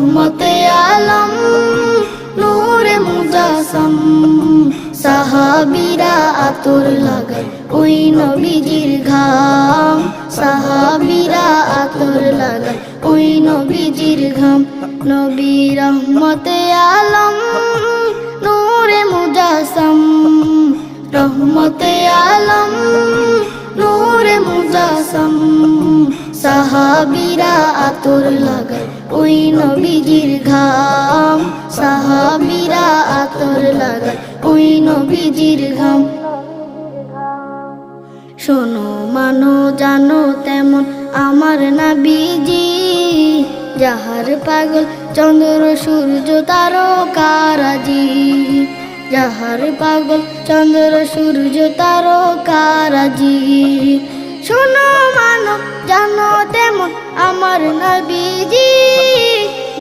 রহমতে আলম, নূরে মুজাসম সাহাবিরা আতর লাগায় ওই নবীজির ঘাম। সাহাবিরা আতর লাগায় ওই নবীজির ঘাম। নবী রহমতে আলম, নূরে মুজাসম রহমতে আলম, নূরে মুজাসম সাহাবিরা আতর লাগায়। ওই নবীজির ঘাম, সাহাবিরা আতর লাগায়। ওই নবীজির ঘাম। শোনো, মানো, জানো, তেমন আমার নাবিজি। যাহার পাগল, চন্দ্র, সূর্য, তারকারাজি। যাহার পাগল, চন্দ্র, সূর্য, তারকারাজি। শোনো মানো জানো তেমন আমার নবীজি।